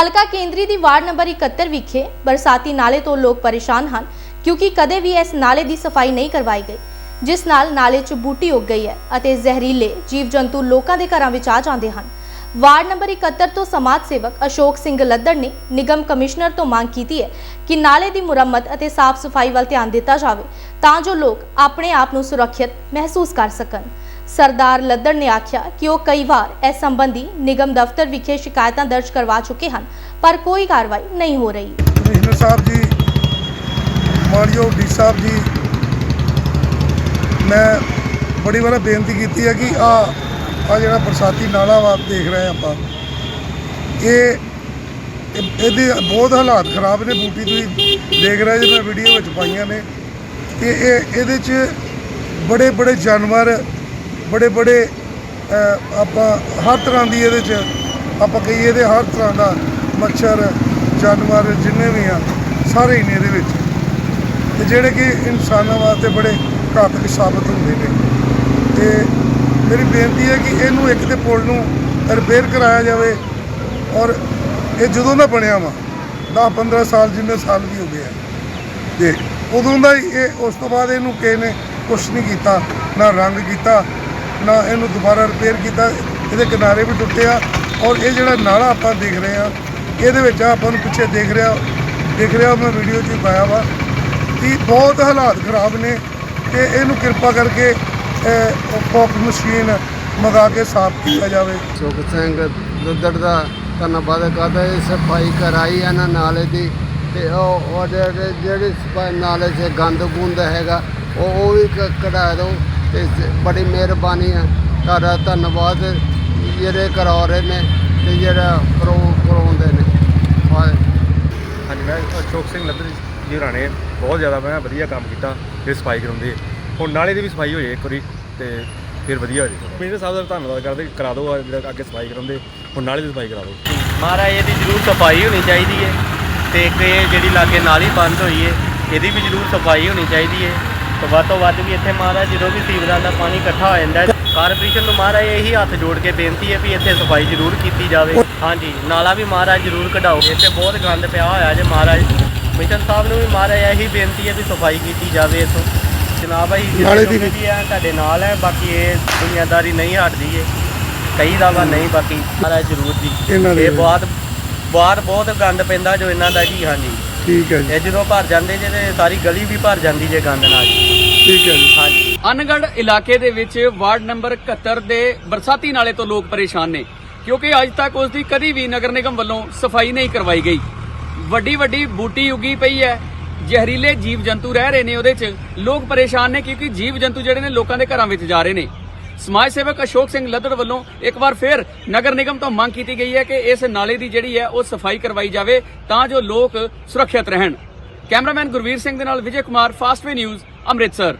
ਹਲਕਾ ਕੇਂਦਰੀ ਦੀ ward number 71 ਵਿਖੇ ਬਰਸਾਤੀ ਨਾਲੇ ਤੋਂ ਲੋਕ ਪਰੇਸ਼ਾਨ ਹਨ ਕਿਉਂਕਿ ਕਦੇ ਵੀ ਇਸ ਨਾਲੇ ਦੀ ਸਫ਼ਾਈ ਨਹੀਂ ਕਰਵਾਈ ਗਈ, ਜਿਸ ਨਾਲ ਨਾਲੇ 'ਚ ਬੂਟੀ ਉੱਗ ਗਈ ਹੈ ਅਤੇ ਜ਼ਹਿਰੀਲੇ ਜੀਵ ਜੰਤੂ ਲੋਕਾਂ ਦੇ ਘਰਾਂ ਵਿੱਚ ਆ ਜਾਂਦੇ ਹਨ। ਵਾਰਡ ਨੰਬਰ 71 ਤੋਂ ਸਮਾਜ ਸੇਵਕ ਅਸ਼ੋਕ ਸਿੰਘ ਲੱਦੜ ਨੇ ਨਿਗਮ ਕਮਿਸ਼ਨਰ ਤੋਂ ਮੰਗ ਕੀਤੀ ਹੈ ਕਿ ਨਾਲੇ ਦੀ ਮੁਰੰਮਤ ਅਤੇ ਸਾਫ਼ ਸਫ਼ਾਈ ਵੱਲ ਧਿਆਨ ਦਿੱਤਾ ਜਾਵੇ ਤਾਂ ਜੋ ਲੋਕ ਆਪਣੇ ਆਪ ਨੂੰ ਸੁਰੱਖਿਅਤ ਮਹਿਸੂਸ ਕਰ ਸਕਣ। ਸਰਦਾਰ ਲੱਦੜ ਨੇ ਆਖਿਆ ਕਿ ਉਹ ਕਈ ਵਾਰ ਇਸ ਸੰਬੰਧੀ ਨਿਗਮ ਦਫ਼ਤਰ ਵਿਖੇ ਸ਼ਿਕਾਇਤਾਂ ਦਰਜ ਕਰਵਾ ਚੁੱਕੇ ਹਨ, ਪਰ ਕੋਈ ਕਾਰਵਾਈ ਨਹੀਂ ਹੋ ਰਹੀ। ਕਮਿਸ਼ਨਰ ਸਾਹਿਬ ਜੀ ਮਾਨਯੋਗ ਡੀ ਸਾਹਿਬ ਜੀ, ਮੈਂ ਬੜੀ ਵਾਰ ਬੇਨਤੀ ਕੀਤੀ ਹੈ ਕਿ ਆ ਆ ਜਿਹੜਾ ਬਰਸਾਤੀ ਨਾਲਾ ਵਾ ਦੇਖ ਰਹੇ ਆਪਾਂ। ਇਹ, ਇਹਦੇ ਬਹੁਤ ਹਾਲਾਤ ਖਰਾਬ ਨੇ, ਬੂਟੀ ਤੁਸੀਂ ਦੇਖ ਰਹੇ ਜੇ ਮੈਂ ਵੀਡੀਓ ਵਿੱਚ ਪਾਈਆਂ ਨੇ। ਤੇ ਇਹ, ਇਹਦੇ 'ਚ ਬੜੇ ਬੜੇ ਜਾਨਵਰ ਬੜੇ ਬੜੇ ਆਪਾਂ ਹਰ ਤਰ੍ਹਾਂ ਦੀ ਇਹਦੇ 'ਚ ਆਪਾਂ ਕਹੀਏ ਇਹਦੇ ਹਰ ਤਰ੍ਹਾਂ ਦਾ ਮੱਛਰ, ਜਾਨਵਰ ਜਿੰਨੇ ਵੀ ਆ, ਸਾਰੇ ਹੀ ਨੇ ਇਹਦੇ ਵਿੱਚ। ਤੇ ਜਿਹੜੇ ਕਿ ਇਨਸਾਨਾਂ ਵਾਸਤੇ ਬੜੇ ਘਾਤਕ ਸਾਬਤ ਹੁੰਦੇ ਨੇ। ਤੇ ਮੇਰੀ ਬੇਨਤੀ ਹੈ ਕਿ ਇਹਨੂੰ ਇੱਕ ਤੇ ਪੁਲ ਨੂੰ ਰਿਪੇਅਰ ਕਰਾਇਆ ਜਾਵੇ ਔਰ ਇਹ ਜਦੋਂ ਦਾ ਬਣਿਆ ਵਾ 10 15 ਸਾਲ ਜਿੰਨੇ ਸਾਲ ਵੀ ਹੋ ਗਏ ਆ। ਤੇ ਉਦੋਂ ਦਾ ਹੀ ਇਹ, ਉਸ ਤੋਂ ਬਾਅਦ ਇਹਨੂੰ ਕਿਸੇ ਨੇ ਕੁਛ ਨਹੀਂ ਕੀਤਾ, ਨਾ ਰੰਗ ਕੀਤਾ ਨਾ ਇਹਨੂੰ ਦੁਬਾਰਾ ਰਿਪੇਅਰ ਕੀਤਾ, ਇਹਦੇ ਕਿਨਾਰੇ ਵੀ ਟੁੱਟੇ ਆ ਔਰ ਇਹ ਜਿਹੜਾ ਨਾਲਾ ਆਪਾਂ ਦੇਖ ਰਹੇ ਆ, ਇਹਦੇ ਵਿੱਚ ਆਪਾਂ ਨੂੰ ਪਿੱਛੇ ਦੇਖ ਰਿਹਾ ਦੇਖ ਰਿਹਾ ਮੈਂ ਵੀਡੀਓ 'ਚ ਪਾਇਆ ਵਾ ਕਿ ਬਹੁਤ ਹਾਲਾਤ ਖਰਾਬ ਨੇ ਤੇ ਇਹਨੂੰ ਕਿਰਪਾ ਕਰਕੇ ਪੌਪ ਮਸ਼ੀਨ ਮੰਗਾ ਕੇ ਸਾਫ਼ ਕੀਤਾ ਜਾਵੇ। ਸੁਖ ਸਿੰਘ ਦੁੱਧੜ ਦਾ ਧੰਨਵਾਦ ਕਰਦਾ, ਇਹ ਸਫ਼ਾਈ ਕਰਾਈ ਇਹਨਾਂ ਨਾਲੇ ਦੀ ਤੇ ਉਹ ਉਹ ਜਿਹੜੇ ਜਿਹੜੀ ਨਾਲੇ 'ਚ ਗੰਦ ਗੁੰਦ ਹੈਗਾ, ਉਹ ਉਹ ਵੀ ਕ- ਕਢਾ ਦਿਓ। ਤੇ ਬੜੀ ਮਿਹਰਬਾਨੀ ਹੈ ਤੁਹਾਡਾ ਧੰਨਵਾਦ ਜਿਹੜੇ ਕਰਾ ਰਹੇ ਨੇ ਤੇ ਜਿਹੜਾ ਕਰੋ ਕਰਾਉਂਦੇ ਨੇ। ਹਾਂ ਹਾਂਜੀ ਮੈਂ ਅਸ਼ੋਕ ਸਿੰਘ ਲੱਦਰ ਜੀ ਰਾਣੇ ਬਹੁਤ ਜ਼ਿਆਦਾ ਮੈਂ ਵਧੀਆ ਕੰਮ ਕੀਤਾ ਤੇ ਸਫ਼ਾਈ ਕਰਾਉਂਦੇ। ਹੁਣ ਨਾਲੇ ਦੀ ਵੀ ਸਫ਼ਾਈ ਹੋ ਜਾਏ ਇੱਕ ਵਾਰੀ ਤੇ ਫਿਰ ਵਧੀਆ ਹੋ ਜਾਏ ਮੇਰੇ ਸਾਹਿਬ ਦਾ ਧੰਨਵਾਦ ਕਰਦੇ ਕਿ ਕਰਾ ਦਿਓ ਜਿਹੜਾ ਅੱਗੇ ਸਫ਼ਾਈ ਕਰਾਉਂਦੇ ਹੁਣ ਨਾਲੇ ਦੀ ਸਫ਼ਾਈ ਕਰਾ ਦਿਓ। ਮਹਾਰਾਜ ਇਹਦੀ ਜ਼ਰੂਰ ਸਫ਼ਾਈ ਹੋਣੀ ਚਾਹੀਦੀ ਹੈ ਤੇ ਇੱਕ ਇਹ ਜਿਹੜੀ ਲਾਗੇ ਨਾਲੀ ਬੰਦ ਹੋਈ ਹੈ ਇਹਦੀ ਵੀ ਜ਼ਰੂਰ ਸਫ਼ਾਈ ਹੋਣੀ ਚਾਹੀਦੀ ਹੈ। ਤੇ ਵੱਧ ਤੋਂ ਵੱਧ ਵੀ ਇੱਥੇ ਮਹਾਰਾਜ ਜਦੋਂ ਵੀ ਸੀਵਰਾਂ ਦਾ ਪਾਣੀ ਇਕੱਠਾ ਹੋ ਜਾਂਦਾ ਹੈ ਕਾਰਪੋਰੇਸ਼ਨ ਨੂੰ ਮਹਾਰਾਜ ਇਹੀ ਹੱਥ ਜੋੜ ਕੇ ਬੇਨਤੀ ਹੈ ਵੀ ਇੱਥੇ ਸਫ਼ਾਈ ਜ਼ਰੂਰ ਕੀਤੀ ਜਾਵੇ। ਹਾਂਜੀ ਨਾਲਾ ਵੀ ਮਹਾਰਾਜ ਜ਼ਰੂਰ ਕਢਾਓ। ਇੱਥੇ ਬਹੁਤ ਗੰਦ ਪਿਆ ਹੋਇਆ ਜੇ ਮਹਾਰਾਜ। ਮਿਸ਼ਨ ਸਾਹਿਬ ਨੂੰ ਵੀ ਮਹਾਰਾਜ ਇਹੀ ਬੇਨਤੀ ਹੈ ਵੀ ਸਫ਼ਾਈ ਕੀਤੀ ਜਾਵੇ ਇੱਥੋਂ। ਜਨਾਬ ਅਸੀਂ ਨਾਲੇ ਦੀ ਵੀ ਹੈ ਤੁਹਾਡੇ ਨਾਲ ਹੈ ਬਾਕੀ ਇਹ ਦੁਨੀਆਦਾਰੀ ਨਹੀਂ ਹਟਦੀ ਹੈ ਕਈ ਦਾ ਵਾ ਨਹੀਂ ਬਾਕੀ ਮਹਾਰਾਜ ਜ਼ਰੂਰ ਜੀ। ਇਹ ਬਹੁਤ ਬਾਹਰ ਬਹੁਤ ਗੰਦ ਪੈਂਦਾ ਜੋ ਇਹਨਾਂ ਦਾ ਜੀ ਹਾਂਜੀ। ਠੀਕ ਹੈ ਜੀ। ਇਹ ਜਦੋਂ ਭਰ ਜਾਂਦੇ ਜੇ ਤੇ ਸਾਰੀ ਗਲੀ ਵੀ ਭਰ ਜਾਂਦੀ ਜੇ ਗੰਦ ਨਾਲ। ਜੀ ਠੀਕ ਹੈ ਜੀ। ਹਾਂਜੀ। ਅਨਗੜ ਇਲਾਕੇ ਦੇ ਵਿੱਚ ਵਾਰਡ ਨੰਬਰ 71 ਦੇ ਬਰਸਾਤੀ ਨਾਲੇ ਤੋਂ ਲੋਕ ਪਰੇਸ਼ਾਨ ਨੇ, ਕਿਉਂਕਿ ਅੱਜ ਤੱਕ ਉਸ ਦੀ ਕਦੀ ਵੀ ਨਗਰ ਨਿਗਮ ਵੱਲੋਂ ਸਫ਼ਾਈ ਨਹੀਂ ਕਰਵਾਈ ਗਈ। ਵੱਡੀ ਵੱਡੀ ਬੂਟੀ ਉਗੀ ਪਈ ਹੈ, ਜ਼ਹਿਰੀਲੇ ਜੀਵ ਜੰਤੂ ਰਹਿ ਰਹੇ ਨੇ ਉਹਦੇ 'ਚ। ਲੋਕ ਪਰੇਸ਼ਾਨ ਨੇ ਕਿਉਂਕਿ ਜੀਵ ਜੰਤੂ ਜਿਹੜੇ ਨੇ ਲੋਕਾਂ ਦੇ ਘਰਾਂ ਵਿੱਚ ਜਾ ਰਹੇ ਨੇ। ਸਮਾਜ ਸੇਵਕ ਅਸ਼ੋਕ ਸਿੰਘ ਲੱਦੜ ਵੱਲੋਂ ਇੱਕ ਵਾਰ ਫਿਰ ਨਗਰ ਨਿਗਮ ਤੋਂ ਮੰਗ ਕੀਤੀ ਗਈ ਹੈ ਕਿ ਇਸ ਨਾਲੇ ਦੀ ਜਿਹੜੀ ਹੈ ਉਹ ਸਫ਼ਾਈ ਕਰਵਾਈ ਜਾਵੇ ਤਾਂ ਜੋ ਲੋਕ ਸੁਰੱਖਿਅਤ ਰਹਿਣ। ਕੈਮਰਾਮੈਨ ਗੁਰਵੀਰ ਸਿੰਘ ਦੇ ਨਾਲ ਵਿਜੇ ਕੁਮਾਰ, ਫਾਸਟਵੇ ਨਿਊਜ਼, ਅੰਮ੍ਰਿਤਸਰ।